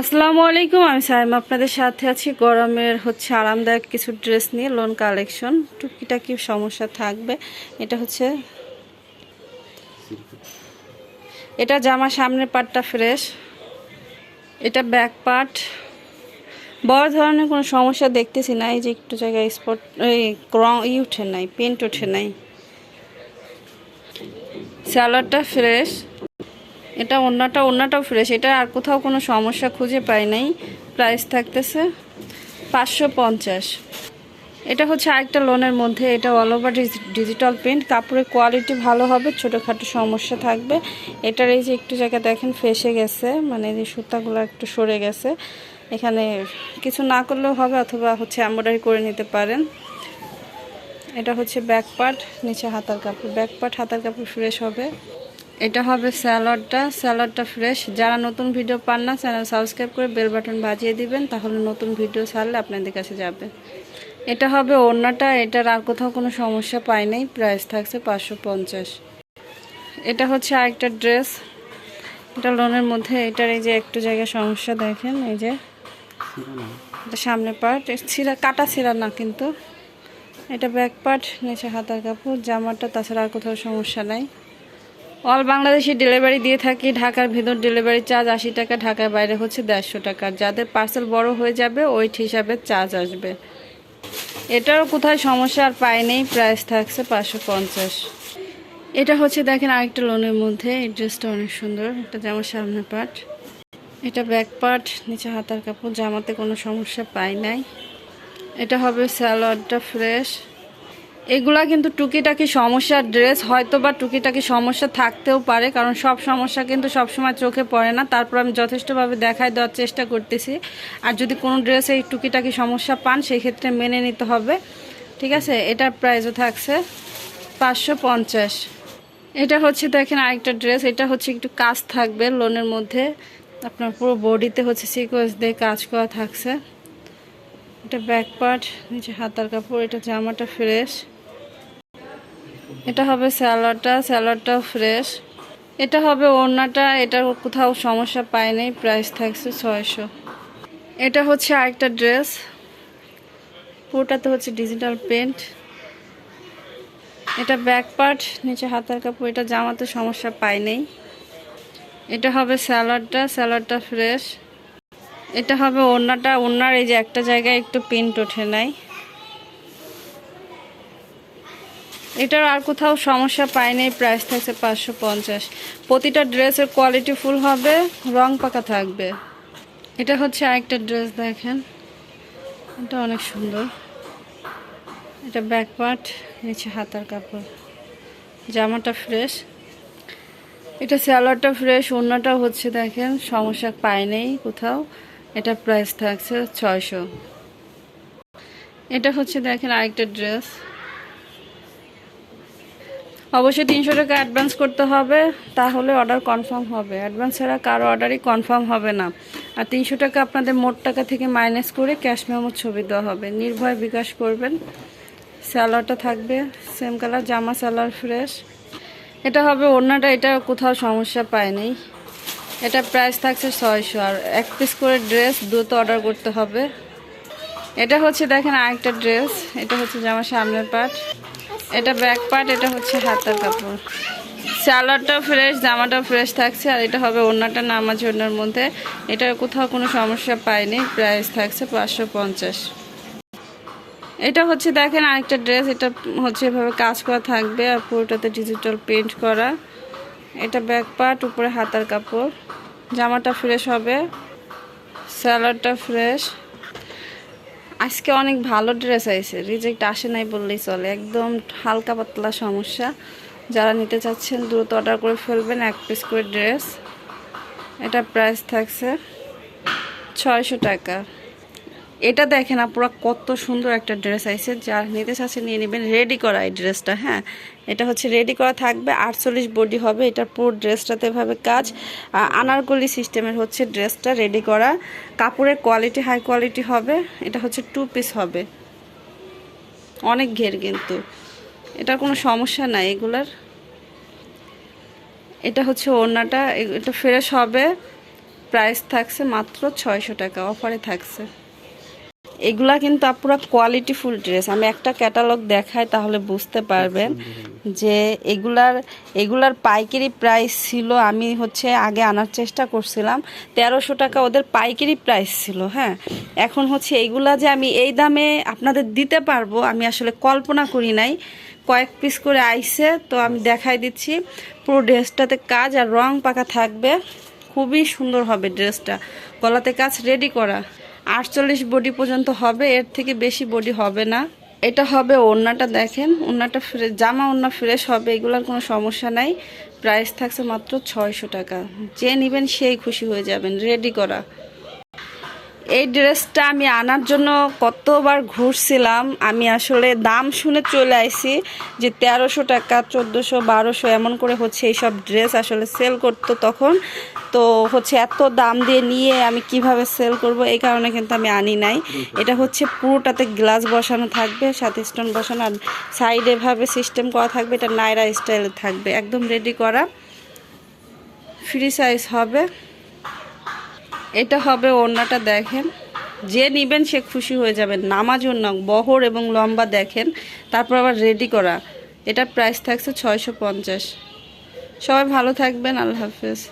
আসসালামু আলাইকুম, আমি সাইমা আপনাদের সাথে আছি। গরমের হচ্ছে আরামদায়ক কিছু ড্রেস নিয়ে, লোন কালেকশন। টুকিটাকি সমস্যা থাকবে। এটা হচ্ছে এটা জামা সামনের পাটটা ফ্রেশ। এটা ব্যাক পার্ট। বড় ধরনের কোনো সমস্যা দেখতেছি না, এই যে একটু জায়গায় স্পট, এই রং ই উঠে নাই পেন্ট ওঠে নাই। স্যালাডটা ফ্রেশ। এটা অন্যটা অন্যটাও ফ্রেশ এটা আর কোথাও কোনো সমস্যা খুঁজে পাই নাই। প্রাইস থাকতেছে পাঁচশো পঞ্চাশ। এটা হচ্ছে আরেকটা লোনের মধ্যে, এটা অল ওভার ডিজিটাল প্রিন্ট কাপড়ের কোয়ালিটি ভালো হবে, ছোটোখাটো সমস্যা থাকবে। এটার এই যে একটু জায়গা দেখেন, ফেসে গেছে মানে যে সুতাগুলো একটু সরে গেছে। এখানে কিছু না করলেও হবে, অথবা হচ্ছে এম্ব্রয়ডারি করে নিতে পারেন। এটা হচ্ছে ব্যাক পার্ট নিচে হাতার কাপড়। ব্যাক পার্ট হাতার কাপড় ফ্রেশ হবে। এটা হবে স্যালাডটা স্যালাডটা ফ্রেশ। যারা নতুন ভিডিও পান না, চ্যানেল সাবস্ক্রাইব করে বেল বাটন বাজিয়ে দিবেন, তাহলে নতুন ভিডিও ছাড়লে আপনাদের কাছে যাবে। এটা হবে ওড়নাটা এটার আর কোথাও কোনো সমস্যা পাই নাই, প্রাইস থাকছে পাঁচশো পঞ্চাশ। এটা হচ্ছে আরেকটা ড্রেস। এটা লোনের মধ্যে, এটার এই যে একটু জায়গায় সমস্যা দেখেন, এই যে সামনে পার্ট। ছিঁড়া, কাটা ছিঁড়া না কিন্তু। এটা ব্যাক পার্ট, নিচে হাতার কাপড়, জামাটা, তাছাড়া আর কোথাও সমস্যা নাই। অল বাংলাদেশে ডেলিভারি দিয়ে থাকি, ঢাকার ভেতর ডেলিভারি চার্জ আশি টাকা, ঢাকার বাইরে হচ্ছে দেড়শো টাকা। যাদের পার্সেল বড় হয়ে যাবে ওইট হিসাবে চার্জ আসবে। এটারও কোথায় সমস্যা আর পাই নেই প্রাইস থাকছে পাঁচশো পঞ্চাশ। এটা হচ্ছে দেখেন আরেকটা লোনের মধ্যে এই ড্রেসটা অনেক সুন্দর, এটা যেমন সামনে পাট এটা ব্যাক পার্ট নিচে হাতার কাপড়, জামাতে কোনো সমস্যা পাই নাই। এটা হবে স্যালাডটা ফ্রেশ এগুলা কিন্তু টুকিটাকি সমস্যার ড্রেস হয়তো বা টুকিটাকি সমস্যা থাকতেও পারে, কারণ সব সমস্যা কিন্তু সবসময় চোখে পড়ে না। তারপর আমি যথেষ্টভাবে দেখায় দেওয়ার চেষ্টা করতেছি। আর যদি কোনো ড্রেসে এই টুকিটাকি সমস্যা পান সেই ক্ষেত্রে মেনে নিতে হবে। ঠিক আছে? এটার প্রাইসও থাকছে পাঁচশো পঞ্চাশ। এটা হচ্ছে দেখেন আরেকটা ড্রেস। এটা হচ্ছে একটু কাজ থাকবে লোনের মধ্যে। আপনার পুরো বডিতে হচ্ছে সিকোয়েন্স দিয়ে কাজ করা থাকছে। এটা ব্যাক পার্ট, নিচে হাতার কাপড়, এটা জামাটা ফ্রেশ। এটা হবে স্যালাডটা, স্যালাডটাও ফ্রেশ। এটা হবে ওড়নাটা, এটা কোথাও সমস্যা পায় নাই প্রাইস থাকছে ছয়শো। এটা হচ্ছে আরেকটা ড্রেস। পুরোটাতে হচ্ছে ডিজিটাল পেন্ট এটা ব্যাক পার্ট, নিচে হাতার কাপড়, এটা জামাতে সমস্যা পাই নেই এটা হবে স্যালাডটা স্যালাডটা ফ্রেশ। এটা হবে ওড়নাটা। ওড়নার এই যে একটা জায়গায় একটু প্রিন্ট ওঠে নাই। এটার আর কোথাও সমস্যা পাই নাই প্রাইস থাকছে পাঁচশো পঞ্চাশ। প্রতিটা ড্রেসের কোয়ালিটি ফুল হবে, রং পাকা থাকবে। এটা হচ্ছে আরেকটা ড্রেস দেখেন। এটা অনেক সুন্দর। এটা ব্যাক পার্ট নিচে হাতার কাপড়। জামাটা ফ্রেশ এটা স্যালাডটা ফ্রেশ অন্যটা হচ্ছে দেখেন, সমস্যা পাই নেই কোথাও। এটা প্রাইস থাকছে ছয়শো। এটা হচ্ছে দেখেন আরেকটা ড্রেস। অবশ্যই তিনশো টাকা অ্যাডভান্স করতে হবে, তাহলে অর্ডার কনফার্ম হবে। অ্যাডভান্স ছাড়া কারও অর্ডারই কনফার্ম হবে না। আর তিনশো টাকা আপনাদের মোট টাকা থেকে মাইনাস করে ক্যাশ মেমো ছবি দেওয়া হবে। নির্ভয় বিকাশ করবেন। স্যালাডটা থাকবে সেম কালার জামা স্যালার ফ্রেশ এটা হবে ওড়নাটা, এটা কোথাও সমস্যা পায়নি। এটা প্রাইস থাকছে ছয়শো। আর এক পিস করে ড্রেস দ্রুত অর্ডার করতে হবে। এটা হচ্ছে দেখেন আরেকটা ড্রেস। এটা হচ্ছে জামা সামনের পার্ট এটা ব্যাক পার্ট, এটা হচ্ছে হাতার কাপড়। স্যালাডটাও ফ্রেশ জামাটাও ফ্রেশ থাকছে, আর এটা হবে ওড়নাটা নামাজ ওড়নার মধ্যে। এটা কোথাও কোনো সমস্যা পাইনি প্রাইস থাকছে পাঁচশো পঞ্চাশ। এটা হচ্ছে দেখেন আরেকটা ড্রেস, এটা হচ্ছে এভাবে কাজ করা থাকবে, আর পুরোটাতে ডিজিটাল পেন্ট করা। এটা ব্যাক পার্ট, উপরে হাতার কাপড়। জামাটা ফ্রেশ হবে স্যালাডটা ফ্রেশ আজকে অনেক ভালো ড্রেস আইছে রিজেক্ট আসে নাই বললেই চলে। একদম হালকা পাতলা সমস্যা। যারা নিতে চাচ্ছেন, দ্রুত অর্ডার করে ফেলবেন, এক পিস করে ড্রেস এটা প্রাইস থাকছে ছয়শো টাকা। এটা দেখেন আপনারা কত সুন্দর একটা ড্রেস আইছে। যার নিতে চাচ্ছে নিয়ে নেবেন রেডি করা এই ড্রেসটা হ্যাঁ? এটা হচ্ছে রেডি করা থাকবে, আটচল্লিশ বডি হবে, এটার পুরো ড্রেসটাতে এভাবে কাজ। আনারকলি সিস্টেমের হচ্ছে ড্রেসটা রেডি করা। কাপড়ের কোয়ালিটি হাই কোয়ালিটি হবে, এটা হচ্ছে টু পিস হবে। অনেক ঘের কিন্তু। এটার কোনো সমস্যা নাই এগুলার। এটা হচ্ছে ওড়নাটা এটা ফ্রেশ হবে। প্রাইস থাকছে মাত্র ছয়শো টাকা অফারে থাকছে। এগুলা কিন্তু আপুরা কোয়ালিটি ফুল ড্রেস আমি একটা ক্যাটালগ দেখাই তাহলে বুঝতে পারবেন যে এগুলার এগুলার পাইকারি প্রাইস ছিল, আমি হচ্ছে আগে আনার চেষ্টা করছিলাম, তেরোশো টাকা ওদের পাইকারি প্রাইস ছিল হ্যাঁ? এখন হচ্ছে এইগুলা যে আমি এই দামে আপনাদের দিতে পারব, আমি আসলে কল্পনা করি নাই। কয়েক পিস করে আইছে, তো আমি দেখাই দিচ্ছি। পুরো ড্রেসটাতে কাজ আর রং পাকা থাকবে। খুবই সুন্দর হবে ড্রেসটা গলাতে কাজ রেডি করা। আটচল্লিশ বডি পর্যন্ত হবে, এর থেকে বেশি বডি হবে না। এটা হবে ওড়নাটা দেখেন, ওড়নাটা ফ্রেশ জামা ওড়না ফ্রেশ হবে, এগুলোর কোনো সমস্যা নাই। প্রাইস থাকছে মাত্র ছয়শো টাকা। যে নেবেন সেই খুশি হয়ে যাবেন রেডি করা। এই ড্রেসটা আমি আনার জন্য কতবার ঘুরছিলাম, আমি আসলে দাম শুনে চলে আইছি যে তেরোশো টাকা, চোদ্দোশো, বারোশো, এমন করে হচ্ছে এইসব ড্রেস আসলে সেল করতো তখন। তো হচ্ছে এত দাম দিয়ে নিয়ে আমি কীভাবে সেল করব এই কারণে কিন্তু আমি আনি নাই। এটা হচ্ছে পুরোটাতে গ্লাস বসানো থাকবে, সাথে স্টোন বসানো, আর সাইডে ভাবে সিস্টেম করা থাকবে, এটা নাইরা স্টাইলে থাকবে, একদম রেডি করা। ফ্রি সাইজ হবে। এটা হবে ওড়নাটা দেখেন। যে নেবেন সে খুশি হয়ে যাবেন। নামাজ ওড়না, বহর এবং লম্বা দেখেন। তারপর আবার রেডি করা। এটা প্রাইস থাকছে ছয়শো পঞ্চাশ। সবাই ভালো থাকবেন, আল্লাহ হাফেজ।